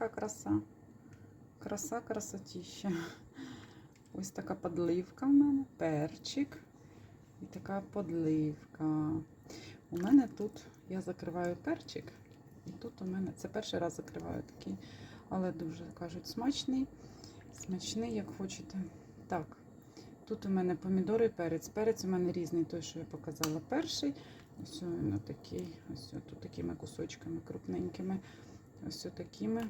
яка краса. Краса, красотіща. Ось така подливка в мене, перчик. І така подливка. У мене тут я закриваю перчик. І тут у мене це перший раз закриваю такий, але дуже кажуть смачний. Смачний, як хочете. Так, тут у мене помідори і перець. Перець у мене різний, той, що я показала перший. Ось він такий, ось тут такими кусочками крупненькими. Ось такими.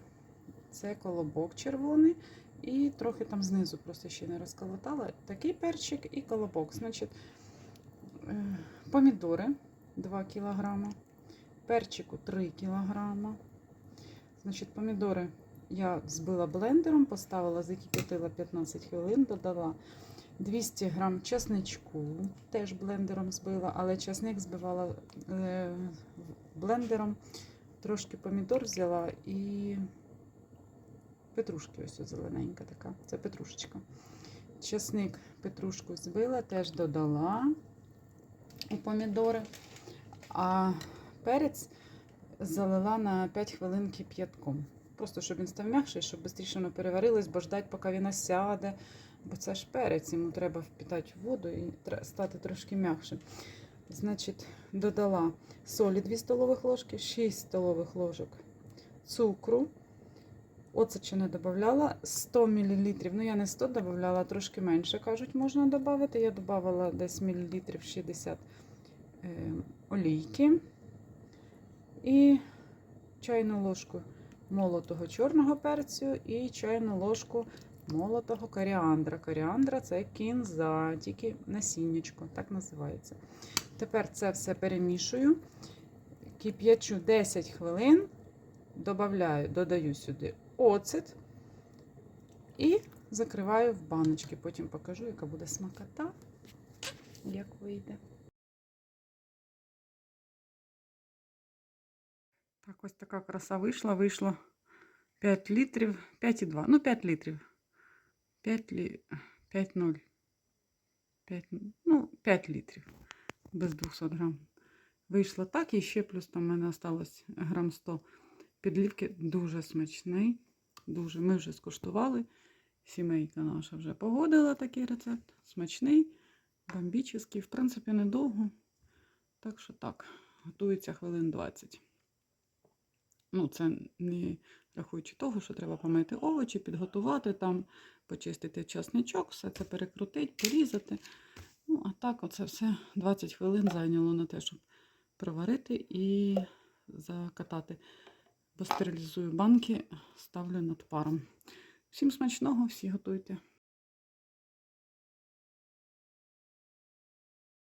Це колобок червоний. І трохи там знизу просто ще не розколотала. Такий перчик і колобок. Значить, е, помідори 2 кг, перчику 3 кг. Значить, помідори я збила блендером, поставила, закипятила 15 хвилин, додала 200 грам чесничку, теж блендером збила, але чесник збивала е, блендером. Трошки помідор взяла і петрушки, ось зелененька така. Це петрушечка. Чесник, петрушку збила, теж додала у помідори. А перець залила на 5 хвилин кип'ятком. Просто щоб він став м'якший, щоб швидше воно переварилось, бо ждать, поки він осяде. Бо це ж перець, йому треба впітати воду і стати трошки м'якшим. Значить, додала солі 2 столових ложки, 6 столових ложок цукру. Оце не додавала 100 мл. Ну, я не 100 додавала, трошки менше, кажуть, можна додати. Я додавала десь мілілітрів 60 е, олійки і чайну ложку молотого чорного перцю і чайну ложку молотого коріандра. Коріандра це кінза, тільки насіннячко, так називається. Тепер це все перемішую, кип'ячу 10 хвилин, додаю сюди оцет і закриваю в баночки. Потім покажу, яка буде смакота, як вийде. Так, ось така краса вийшла. Вийшло 5 літрів, 5,2. Ну, 5 літрів. 5 лі... 5,0. 5, ну, 5 літрів без 200 грам. Вийшло так, і ще плюс там в мене осталось грам 100 підлівки. Дуже смачний. Дуже. Ми вже скуштували. Сімейка наша вже погодила такий рецепт. Смачний, бомбічний. В принципі, недовго. Так що так, готується хвилин 20. Ну, це не рахуючи того, що треба помити овочі, підготувати там, почистити часничок, все це перекрутити, порізати. Ну, а так, оце все 20 хвилин зайняло на те, щоб проварити і закатати. Бо стерилізую банки, ставлю над паром. Всім смачного, всі готуйте.